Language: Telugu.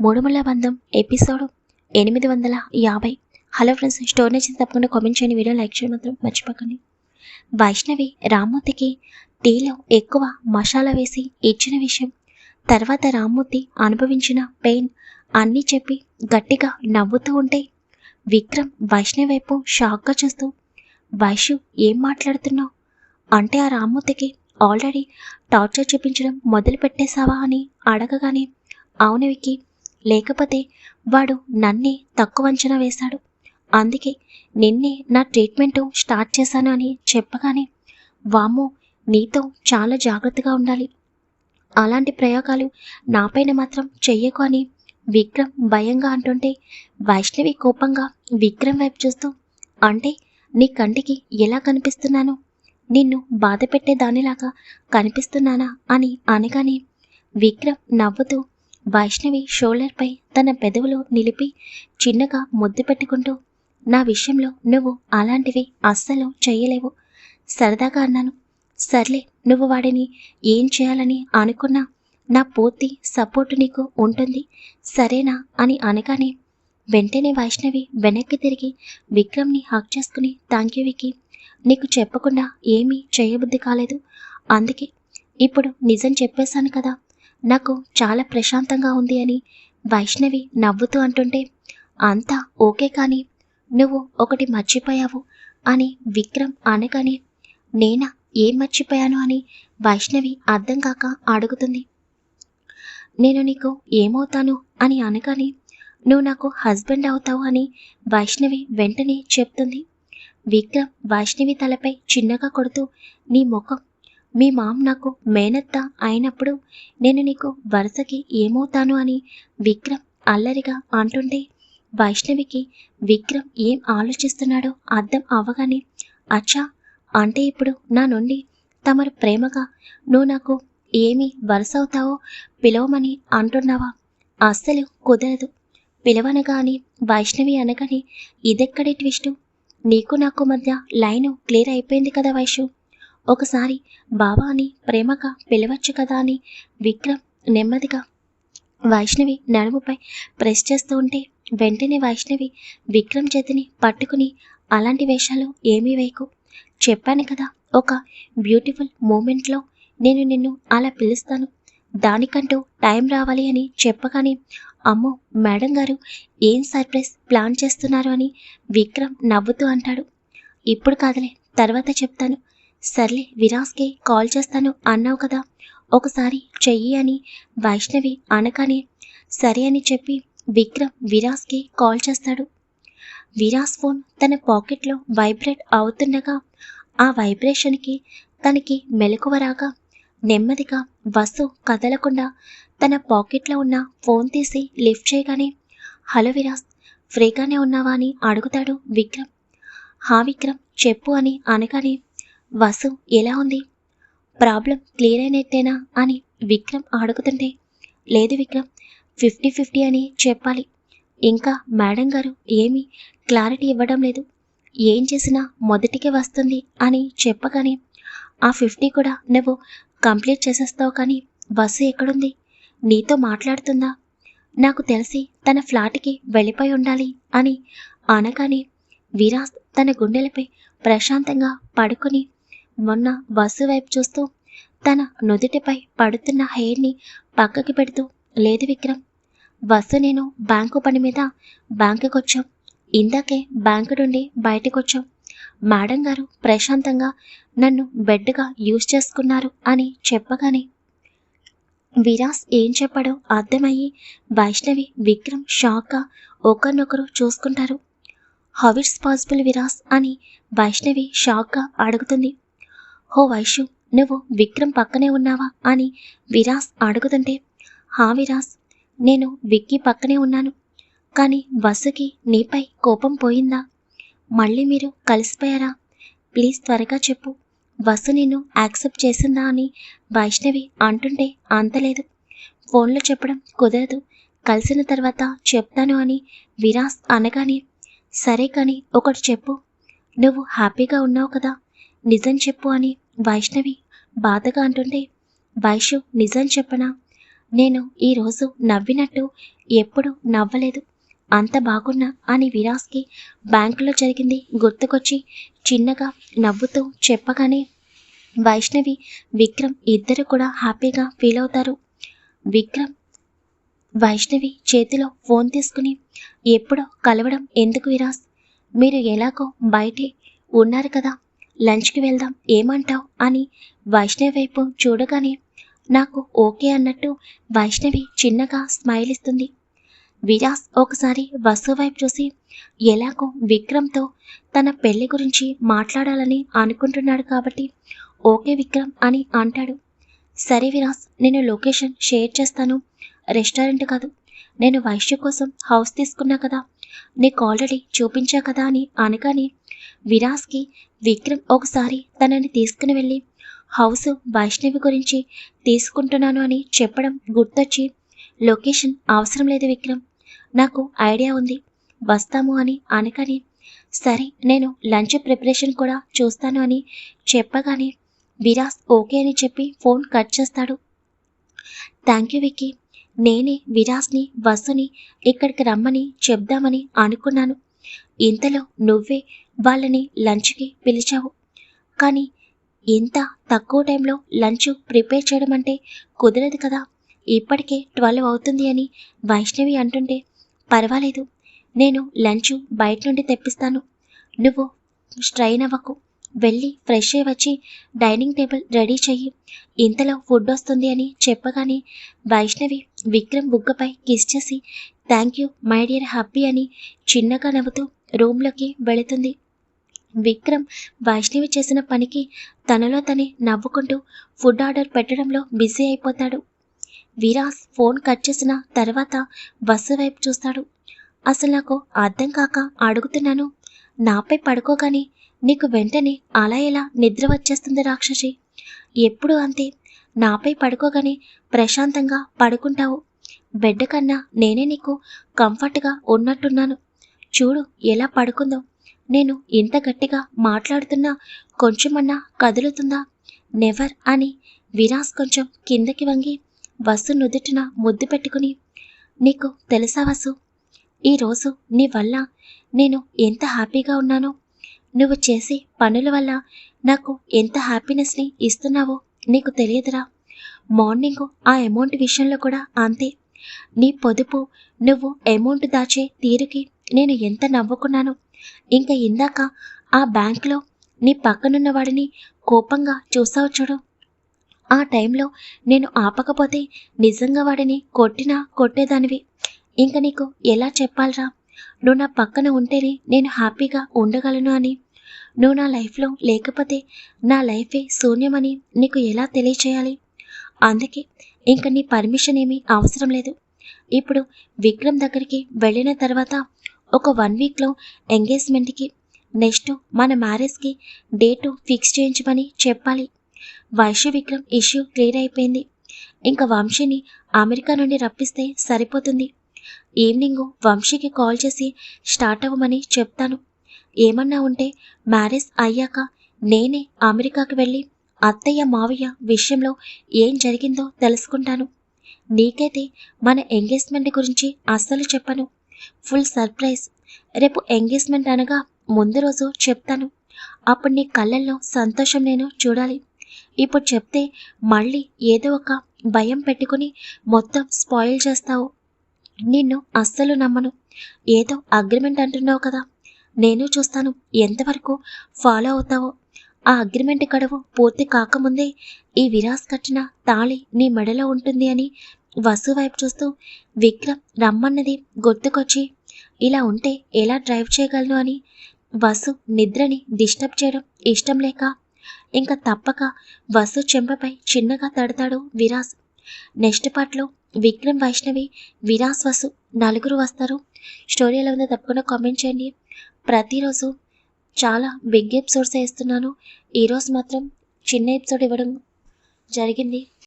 మూడుమల బంధం ఎపిసోడ్ ఎనిమిది వందల యాభై. హలో ఫ్రెండ్స్ స్టోర్ నచ్చింది తప్పకుండా కామెంట్ చేయండి వీడియో లైక్ చేయడం మాత్రం మర్చిపోకండి. వైష్ణవి రామ్మూర్తికి టీలో ఎక్కువ మసాలా వేసి ఇచ్చిన విషయం తర్వాత రామ్మూర్తి అనుభవించిన పెయిన్ అన్నీ చెప్పి గట్టిగా నవ్వుతూ ఉంటే విక్రమ్ వైష్ణవి వైపు షాక్గా చూస్తూ వైషు ఏం మాట్లాడుతున్నావు? అంటే ఆ రామ్మూర్తికి ఆల్రెడీ టార్చర్ చూపించడం మొదలు పెట్టేశావా అని అడగగానే అవునవికి లేకపోతే వాడు నన్నే తక్కువ అంచనా వేశాడు. అందుకే నిన్నే నా ట్రీట్మెంట్ స్టార్ట్ చేశాను అని చెప్పగానే వామ్మో నీతో చాలా జాగ్రత్తగా ఉండాలి. అలాంటి ప్రయోగాలు నాపైన మాత్రం చెయ్యకు అని విక్రమ్ భయంగా అంటుంటే వైష్ణవి కోపంగా విక్రమ్ వైపు చూస్తూ అంటే నీ కంటికి ఎలా కనిపిస్తున్నాను? నిన్ను బాధ పెట్టే దానిలాగా కనిపిస్తున్నానా? అని అనగానే విక్రమ్ నవ్వుతూ వైష్ణవి షోల్డర్పై తన పెదవులు నిలిపి చిన్నగా ముద్దు పెట్టుకుంటూ నా విషయంలో నువ్వు అలాంటివి అస్సలు చేయలేవు సరదాగా అన్నాను. సర్లే నువ్వు వాడిని ఏం చేయాలని అనుకున్నా నా పూర్తి సపోర్ట్ నీకు ఉంటుంది. సరేనా? అని అనగానే వెంటనే వైష్ణవి వెనక్కి తిరిగి విక్రమ్ని హక్ చేసుకుని థ్యాంక్ యూ వికి నీకు చెప్పకుండా ఏమీ చేయబుద్ధి కాలేదు. అందుకే ఇప్పుడు నిజం చెప్పేశాను కదా. నాకు చాలా ప్రశాంతంగా ఉంది అని వైష్ణవి నవ్వుతూ అంటుంటే అంతా ఓకే కానీ నువ్వు ఒకటి మర్చిపోయావు అని విక్రమ్ అనగానే నేనా ఏం మర్చిపోయాను అని వైష్ణవి అర్థం కాక అడుగుతుంది. నేను నీకు ఏమవుతాను అని అనగానే నువ్వు నాకు హస్బెండ్ అవుతావు అని వైష్ణవి వెంటనే చెప్తుంది. విక్రమ్ వైష్ణవి తలపై చిన్నగా కొడుతూ నీ ముఖం మీ మామ్ నాకు మేనత్త అయినప్పుడు నేను నీకు వరుసకి ఏమవుతాను అని విక్రమ్ అల్లరిగా అంటుంటే వైష్ణవికి విక్రమ్ ఏం ఆలోచిస్తున్నాడో అర్థం అవ్వగానే అచ్చా అంటే ఇప్పుడు నా నుండి తమరు ప్రేమగా నువ్వు నాకు ఏమి వరుస అవుతావో పిలవమని అంటున్నావా? అస్సలు కుదరదు. పిలవనగా అని వైష్ణవి అనగానే ఇదెక్కడి ట్విస్టు? నీకు నాకు మధ్య లైను క్లియర్ అయిపోయింది కదా వైషు? ఒకసారి బావా అని ప్రేమగా పిలవచ్చు కదా అని విక్రమ్ నెమ్మదిగా వైష్ణవి నడుముపై ప్రెస్ చేస్తూ ఉంటే వెంటనే వైష్ణవి విక్రమ్ చేతిని పట్టుకుని అలాంటి వేషాలు ఏమీ వేయకు. చెప్పాను కదా ఒక బ్యూటిఫుల్ మూమెంట్లో నేను నిన్ను అలా పిలుస్తాను. దానికంటూ టైం రావాలి అని చెప్పగానే అమ్మో మేడం గారు ఏం సర్ప్రైజ్ ప్లాన్ చేస్తున్నారు అని విక్రమ్ నవ్వుతూ అంటాడు. ఇప్పుడు కాదులే తర్వాత చెప్తాను. సర్లే విరాస్కి కాల్ చేస్తాను. అన్నావు కదా. ఒకసారి చెయ్యి అని వైష్ణవి అనగానే సరే అని చెప్పి విక్రమ్ విరాస్కి కాల్ చేస్తాడు. విరాస్ ఫోన్ తన పాకెట్లో వైబ్రేట్ అవుతుండగా ఆ వైబ్రేషన్కి తనకి మెలకువ రాగా నెమ్మదిగా వసు కదలకుండా తన పాకెట్లో ఉన్న ఫోన్ తీసి లిఫ్ట్ చేయగానే హలో విరాస్ ఫ్రీగానే ఉన్నావా? అని అడుగుతాడు విక్రమ్. హా విక్రమ్ చెప్పు అని అనగానే వసు ఎలా ఉంది? ప్రాబ్లం క్లియర్ అయినట్టేనా? అని విక్రమ్ అడుగుతుంటే లేదు విక్రమ్ ఫిఫ్టీ ఫిఫ్టీ అని చెప్పాలి. ఇంకా మేడం గారు ఏమీ క్లారిటీ ఇవ్వడం లేదు. ఏం చేసినా మొదటికే వస్తుంది అని చెప్పగానే ఆ ఫిఫ్టీ కూడా నువ్వు కంప్లీట్ చేసేస్తావు కానీ బస్సు ఎక్కడుంది? నీతో మాట్లాడుతుందా? నాకు తెలిసి తన ఫ్లాట్కి వెళ్ళిపోయి ఉండాలి అని అనగానే విరాస్ తన గుండెలపై ప్రశాంతంగా పడుకొని మొన్న బస్సు వైపు చూస్తూ తన నుదుటిపై పడుతున్న హెయిర్ని పక్కకి పెడుతూ లేదు విక్రమ్ బస్సు నేను బ్యాంకు పని మీద బ్యాంకుకి వచ్చాం ఇందాకే బ్యాంకు నుండి బయటకు వచ్చాం మేడం గారు ప్రశాంతంగా నన్ను బెడ్గా యూజ్ చేసుకున్నారు అని చెప్పగానే విరాస్ ఏం చెప్పాడో అర్థమయ్యి వైష్ణవి విక్రమ్ షాక్గా ఒకరినొకరు చూసుకుంటారు. How it's possible Viraj? అని వైష్ణవి షాక్గా అడుగుతుంది. హో వైషు నువ్వు విక్రమ్ పక్కనే ఉన్నావా అని విరాస్ అడుగుతుంటే హా విరాస్ నేను విక్కీ పక్కనే ఉన్నాను కానీ వసుకి నీపై కోపం పోయిందా? మళ్ళీ మీరు కలిసిపోయారా? ప్లీజ్ త్వరగా చెప్పు వసు నిన్ను యాక్సెప్ట్ చేసిందా అని వైష్ణవి అంటుంటే అంతలేదు. ఫోన్లో చెప్పడం కుదరదు కలిసిన తర్వాత చెప్తాను అని విరాస్ అనగానే సరే కానీ ఒకటి చెప్పు నువ్వు హ్యాపీగా ఉన్నావు కదా? నిజం చెప్పు అని వైష్ణవి బాధగా అంటుంటే వైషు నిజం చెప్పనా? నేను ఈరోజు నవ్వినట్టు ఎప్పుడు నవ్వలేదు. అంత బాగున్నా అని విరాస్కి బ్యాంకులో జరిగింది గుర్తుకొచ్చి చిన్నగా నవ్వుతూ చెప్పగానే వైష్ణవి విక్రమ్ ఇద్దరు కూడా హ్యాపీగా ఫీల్ అవుతారు. విక్రమ్ వైష్ణవి చేతిలో ఫోన్ తీసుకుని ఎప్పుడో కలవడం ఎందుకు విరాస్ మీరు ఎలాగో బయటే ఉన్నారు కదా లంచ్కి వెళ్దాం ఏమంటావ్? అని వైష్ణవి వైపు చూడగానే నాకు ఓకే అన్నట్టు వైష్ణవి చిన్నగా స్మైల్ ఇస్తుంది. విరాస్ ఒకసారి వసు వైపు చూసి ఎలాగో విక్రమ్తో తన పెళ్ళి గురించి మాట్లాడాలని అనుకుంటున్నాడు కాబట్టి ఓకే విక్రమ్ అని అంటాడు. సరే విరాస్ నేను లొకేషన్ షేర్ చేస్తాను. రెస్టారెంట్ కాదు నేను వైశ్య కోసం హౌస్ తీసుకున్నా కదా నీకు ఆల్రెడీ చూపించా కదా అని అనగానే విరాస్కి విక్రమ్ ఒకసారి తనని తీసుకుని వెళ్ళి హౌస్ వైష్ణవి గురించి తీసుకుంటున్నాను అని చెప్పడం గుర్తొచ్చి లొకేషన్ అవసరం లేదు విక్రమ్. నాకు ఐడియా ఉంది. వస్తాము అని అనగానే సరే నేను లంచ్ ప్రిపరేషన్ కూడా చూస్తాను అని చెప్పగానే విరాస్ ఓకే అని చెప్పి ఫోన్ కట్ చేస్తాడు. Thank you Vicky. నేనే విరాస్ని వసుని ఇక్కడికి రమ్మని చెప్దామని అనుకున్నాను. ఇంతలో నువ్వే వాళ్ళని లంచ్కి పిలిచావు. కానీ ఇంత తక్కువ టైంలో లంచ్ ప్రిపేర్ చేయడం అంటే కుదరదు కదా. ఇప్పటికే ట్వెల్వ్ అవుతుంది అని వైష్ణవి అంటుంటే పర్వాలేదు. నేను లంచ్ బయట నుండి తెప్పిస్తాను. నువ్వు స్ట్రైన్ అవ్వకు. వెళ్ళి ఫ్రెష్ అయ్యి వచ్చి డైనింగ్ టేబుల్ రెడీ చెయ్యి. ఇంతలో ఫుడ్ వస్తుంది అని చెప్పగానే వైష్ణవి విక్రమ్ బుగ్గపై కిస్ చేసి thank you my dear happy అని చిన్నగా నవ్వుతూ రూమ్లోకి వెళుతుంది. విక్రమ్ వైష్ణవి చేసిన పనికి తనలో తనే నవ్వుకుంటూ ఫుడ్ ఆర్డర్ పెట్టడంలో బిజీ అయిపోతాడు. విరాస్ ఫోన్ కట్ చేసిన తర్వాత బస్సు వైపు చూస్తాడు. అసలు నాకు అర్థం కాక అడుగుతున్నాను. నాపై పడుకోగానే నీకు వెంటనే అలా ఎలా నిద్ర వచ్చేస్తుంది రాక్షసి? ఎప్పుడు అంతే? నాపై పడుకోగానే ప్రశాంతంగా పడుకుంటావు. బెడ్ కన్నా నేనే నీకు కంఫర్ట్గా ఉన్నట్టున్నాను. చూడు ఎలా పడుకుందో. నేను ఇంత గట్టిగా మాట్లాడుతున్నా కొంచెమన్నా కదులుతుందా? నెవర్ అని విరాస్ కొంచెం కిందకి వంగి వసు నుదుటిన ముద్దు పెట్టుకుని నీకు తెలుసా వసు? ఈరోజు నీ వల్ల నేను ఎంత హ్యాపీగా ఉన్నానో? నువ్వు చేసే పనుల వల్ల నాకు ఎంత హ్యాపీనెస్ని ఇస్తున్నావో నీకు తెలియదురా. మార్నింగ్ ఆ అమౌంట్ విషయంలో కూడా అంతే. నీ పొదుపు నువ్వు అమౌంట్ దాచే తీరుకి నేను ఎంత నవ్వుకున్నాను ఇంకా ఇందాక ఆ బ్యాంక్లో నీ పక్కనున్న వాడిని కోపంగా చూసావు చూడు. ఆ టైంలో నేను ఆపకపోతే నిజంగా వాడిని కొట్టినా కొట్టేదానివి. ఇంక నీకు ఎలా చెప్పాలరా? నువ్వు నా పక్కన ఉంటేనే నేను హ్యాపీగా ఉండగలను అని. నువ్వు నా లైఫ్లో లేకపోతే నా లైఫే శూన్యమని నీకు ఎలా తెలియచేయాలి? అందుకే ఇంక నీ పర్మిషన్ ఏమీ అవసరం లేదు. ఇప్పుడు విక్రమ్ దగ్గరికి వెళ్ళిన తర్వాత ఒక వన్ వీక్లో ఎంగేజ్మెంట్కి నెక్స్ట్ మన మ్యారేజ్కి డేటు ఫిక్స్ చేయించమని చెప్పాలి. వైశ్య విక్రమ్ ఇష్యూ క్లియర్ అయిపోయింది. ఇంకా వంశీని అమెరికా నుండి రప్పిస్తే సరిపోతుంది. ఈవినింగ్ వంశీకి కాల్ చేసి స్టార్ట్ అవ్వమని చెప్తాను. ఏమన్నా ఉంటే మ్యారేజ్ అయ్యాక నేనే అమెరికాకి వెళ్ళి అత్తయ్య మావయ్య విషయంలో ఏం జరిగిందో తెలుసుకుంటాను. నీకైతే మన ఎంగేజ్మెంట్ గురించి అస్సలు చెప్పను. Full surprise. రేపు ఎంగేజ్మెంట్ అనగా ముందు రోజు చెప్తాను. అప్పుడు నీ కళ్ళల్లో సంతోషం నేను చూడాలి. ఇప్పుడు చెప్తే మళ్ళీ ఏదో ఒక భయం పెట్టుకుని మొత్తం స్పాయిల్ చేస్తావు. నిన్ను అస్సలు నమ్మను. ఏదో అగ్రిమెంట్ అంటున్నావు కదా. నేను చూస్తాను ఎంతవరకు ఫాలో అవుతావో. ఆ అగ్రిమెంట్ గడువు పూర్తి కాకముందే ఈ విరాస్ కట్టిన తాళి నీ మెడలో ఉంటుంది అని వసు వైపు చూస్తూ విక్రమ్ రమ్మన్నది గుర్తుకొచ్చి. ఇలా ఉంటే ఎలా డ్రైవ్ చేయగలను అని? వసు నిద్రని డిస్టర్బ్ చేయడం ఇష్టం లేక? ఇంకా తప్పక వసు చెంపపై చిన్నగా తడతాడు విరాస్. నెక్స్ట్ పార్ట్లో విక్రమ్ వైష్ణవి విరాస్ వసు నలుగురు వస్తారు. స్టోరీ ఎలా ఉందో తప్పకుండా కామెంట్ చేయండి. ప్రతిరోజు చాలా బిగ్ ఎపిసోడ్స్ వేస్తున్నాను. ఈరోజు మాత్రం చిన్న ఎపిసోడ్ ఇవ్వడం జరిగింది.